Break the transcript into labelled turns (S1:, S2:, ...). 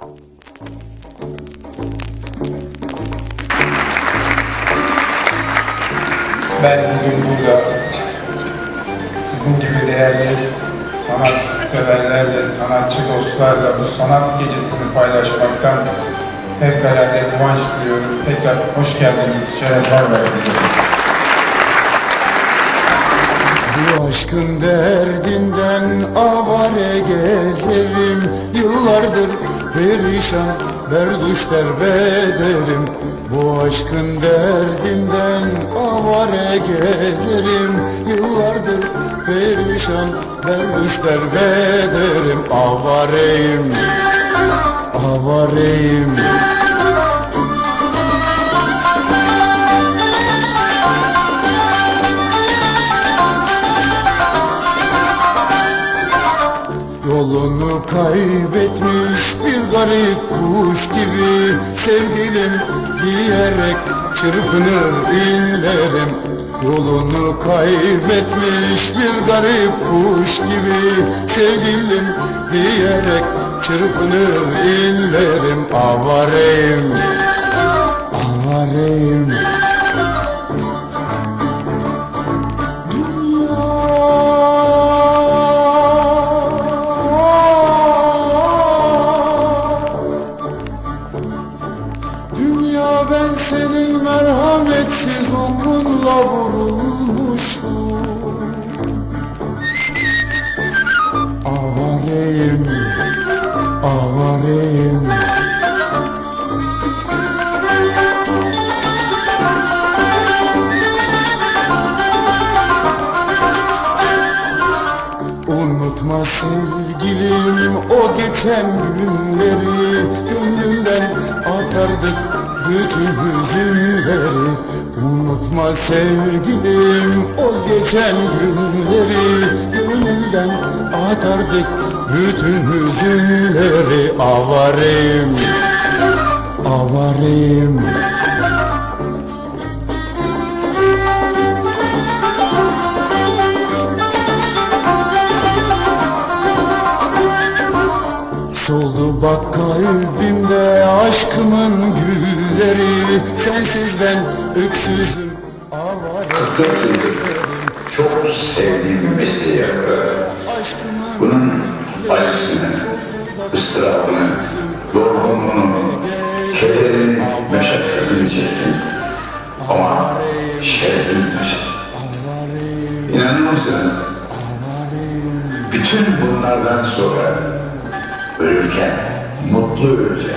S1: Ben bugün burada sizin gibi değerli sanat severlerle, sanatçı dostlarla bu sanat gecesini paylaşmaktan fevkalade kıvanç duyuyorum. Tekrar hoş geldiniz, şeref var verdiniz.
S2: Bu aşkın derdinden avare gezerim Yıllardır perişan berduş derbederim. Bu aşkın derdinden avare gezerim. Yıllardır perişan berduş derbederim. Avareyim, avareyim Yolunu kaybetmiş bir garip kuş gibi Sevgilim diyerek çırpınır inlerim Yolunu kaybetmiş bir garip kuş gibi Sevgilim diyerek çırpınır inlerim Avareyim, avareyim okunla vurulmuşum. Avareyim, avareyim. Unutma sevgilim o geçen günleri. Gönlümden atardık bütün hüzünleri Unutma sevgilim o geçen günleri Gönlümden atardık. Bütün hüzünleri Avareyim, avareyim Soldu bak kalbimde aşkımın gülleri. Sensiz ben öksüzüm
S3: 44 yıldır çok sevdiğim bir mesleği yapıyorum. Bunun acısını, ıstırabını, yorgunluğunu, kederini, meşakkatini çektim. Ama şerefini taşıdım. İnanır mısınız? Bütün bunlardan sonra ölürken mutlu öleceğim.